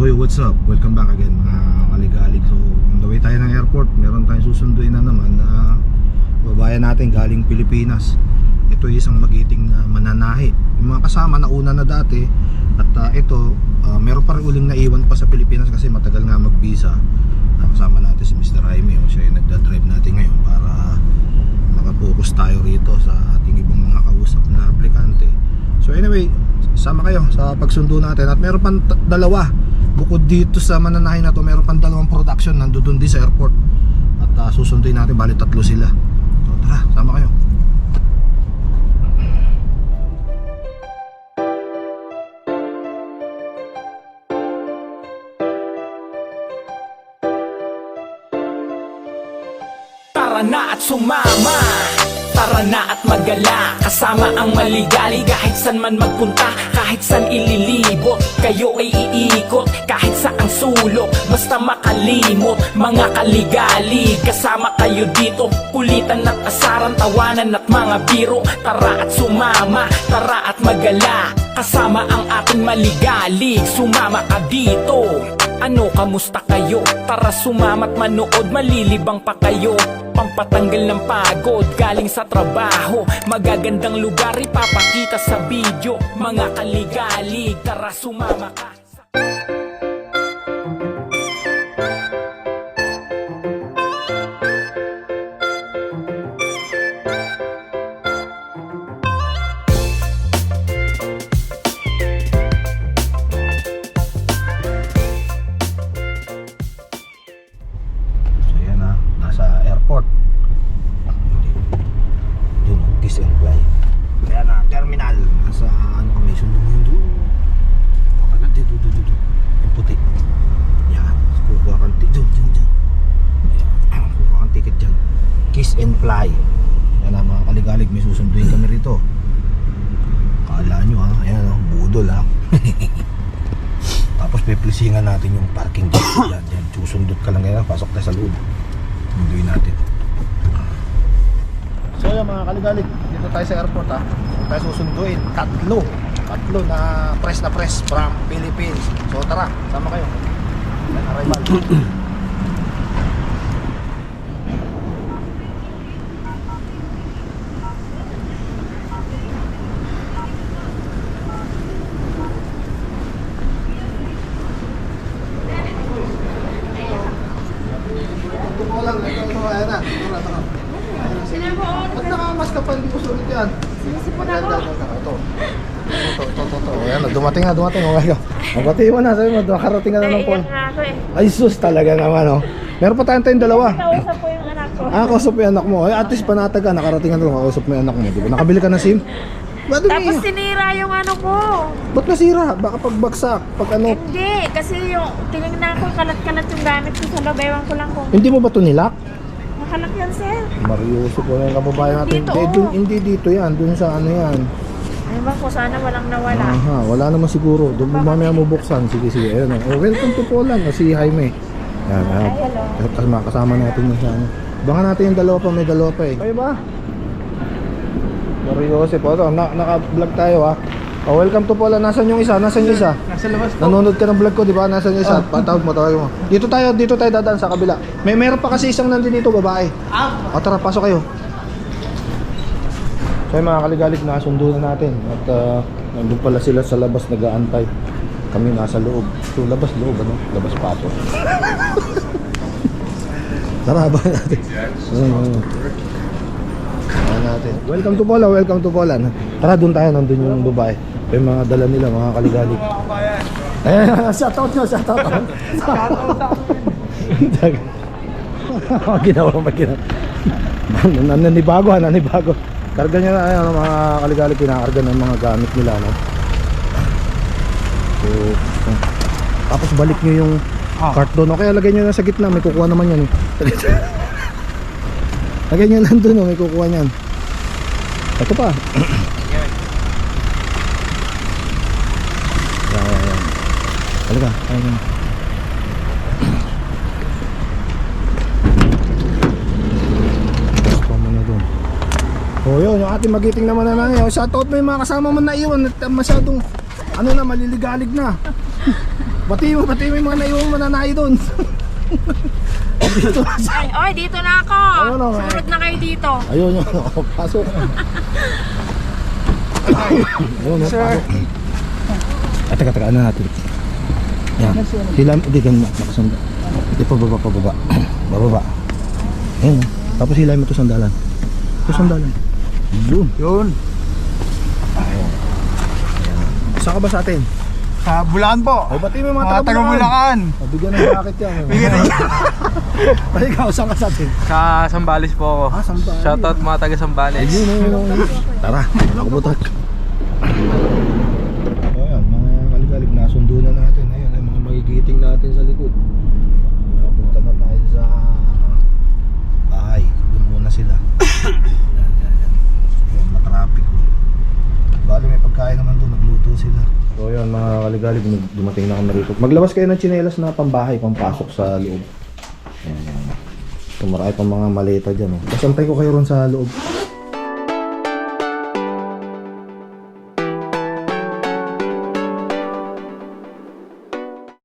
So hey, what's up? Welcome back again mga kaligalig. So on the way tayo ng airport, meron tayong susunduin na naman na babayan natin galing Pilipinas. Ito ay isang magiting na mananahi. Yung mga kasama na una na dati at ah, ito, ah, meron pa rin uling naiwan pa sa Pilipinas kasi matagal nga mag-visa. Ah, kasama natin si Mr. Jaime, oh, siya yung nagdadrive natin ngayon para makapokus tayo rito sa ating ibang mga kausap na aplikante. So anyway, sama kayo sa pagsundo natin at meron t- dalawa bukod dito sa mananahin na to meron pang dalawang production. Nandoon din sa airport. At uh, susunduin natin. Bali tatlo sila. So tara sama kayo. Tara na at sumama. Tara na at magala. Kasama ang maligali. Kahit san man magpunta Kahit san ililibot Kayo ay iikot Kahit sa ang sulok Basta makalimot Mga kaligali. Kasama kayo dito Kulitan at asaran Tawanan at mga biro. Tara at sumama Tara at magala. Kasama ang ating maligalig Sumama ka dito ano, kamusta kayo? Tara sumamat manood, malilibang pa kayo. Pampatanggal ng pagod, galing sa trabaho. Magagandang lugar, ipapakita sa video. Mga kaligalig, tara sumama ka susunduin kami rito kala nyo ha ayan ha budol ha tapos peplisingan natin yung parking dyan yan yan susundot ka lang ngayon pasok tayo sa loob sunduin natin So yun mga kaligalig, dito tayo sa airport ha. Tayo susunduin, tatlo. Tatlo na press na press from Philippines. So tara, sama kayo. Arrival. Ito po lang, ito, ito, ayan na. Tara, tara. Ba't nakamask ka pa? Hindi ko sulit yan. Sinisipon Ayan, ako. ito, ito, ito. Ito. Ayan, dumating na, dumating. Okay ka. Magbati mo na, sabi mo, nakarating ka na ng phone. Eh. Ay, sus talaga naman, oh. Meron pa tayong tayong dalawa. Kausap ko yung anak ko. Ah, kausap mo yung anak mo. Ay, at least panatag ka, nakarating ka na, kausap mo yung anak mo. Di ba? Nakabili ka ng SIM? Ba't Tapos umiiyak? sinira yung ano ko. Ba't nasira? Baka pagbagsak, pag ano. Hindi, kasi yung tinignan ko kalat-kalat yung gamit ko sa loob. Ewan ko lang kung Hindi mo ba ito nilak? Makalak yan, sir. Marioso po yung kababayan natin. Dito, Hindi, oh. dun, hindi dito yan. Dun sa ano yan. Ewan ko, sana walang nawala. Aha, wala naman siguro. Doon mo mamaya mo buksan. Sige, sige. Ayun, oh. welcome to Poland. Oh, si Jaime. Yan, ah. Ay, hello. Kasama, kasama natin yung sa ano. Baka natin yung dalawa pa, may dalawa pa eh. Kayo ba? Marioso po. Ito, na, naka-vlog tayo ha. Oh, welcome to Poland. Nasaan yung isa? Nasaan yung isa? Nasa labas po. Nanonood ka ng vlog ko, di ba? Nasaan yung isa? Patawag mo, tawag mo. Dito tayo, dito tayo dadaan sa kabila. May meron pa kasi isang nandun dito, babae. Ah, O tara, pasok kayo. So yung mga kaligalig, nasundo na natin. At uh, nandun pala sila sa labas nag-aantay. Kami nasa loob. So labas loob, ano? Labas pasok. tara, ba natin. Mm. Tara natin. Welcome to Poland, welcome to Poland. Tara, doon tayo, nandun yung babae. Yung mga dala nila, mga kaligalig. Eh, shout out nyo, shout out. ginawa pa ginawa. Nan- Nanibago ha, nanibago. Karga niya na ano, mga kaligali kinakarga ng mga gamit nila no. So, tapos balik niyo yung Ah. cart doon. O kaya lagay niyo na sa gitna, may kukuha naman yan eh. lagay niyo lang doon, oh, may kukuha niyan. Ito pa. yan, yan, yan. Talaga, ayun. Gusto mo na doon. Oh, yun, yung ating magiting naman na nanay. Oh, shoutout mo yung mga kasama mo na iwan at uh, masyadong ano na, maliligalig na. Pati mo, pati mo yung mga naiwang mananahi doon. dito. Ay, oy, dito na ako. Ano na, may- Sumunod na kayo dito. Ayun yun. Oh, pasok. Ayun, oh, pasok. At teka, teka, ano natin? Yan. Sila, hindi ganun, nakasanda. Hindi, pababa, pababa. Bababa. Ayun, oh. Tapos hilay mo ito sandalan. Ito sandalan. Yun. Yun. Saan ka ba sa atin? Sa Bulacan po. Ay, bati mo yung mga taga Bulacan. Oh, bigyan ng jacket yan. Bigyan ng Ay, ikaw, saan ka sa atin? Sa Sambales po ako. Ah, Sambales. Shoutout mga taga Sambales. Ayun, ayun, ayun. Tara, kubutak. Ayan, mga kaligalig, nasundo na natin. Magigiting natin sa likod. Punta na tayo sa bahay. Doon muna sila. Matraffic. oh. Bali, may pagkain naman doon. Nagluto sila. So yun, mga kaligalig, nag- dumating na kami rito. Maglabas kayo ng tsinelas na pambahay, pampasok sa loob. Ayan. So, marami pang mga maleta dyan. Oh. Tapos antay ko kayo ron sa loob.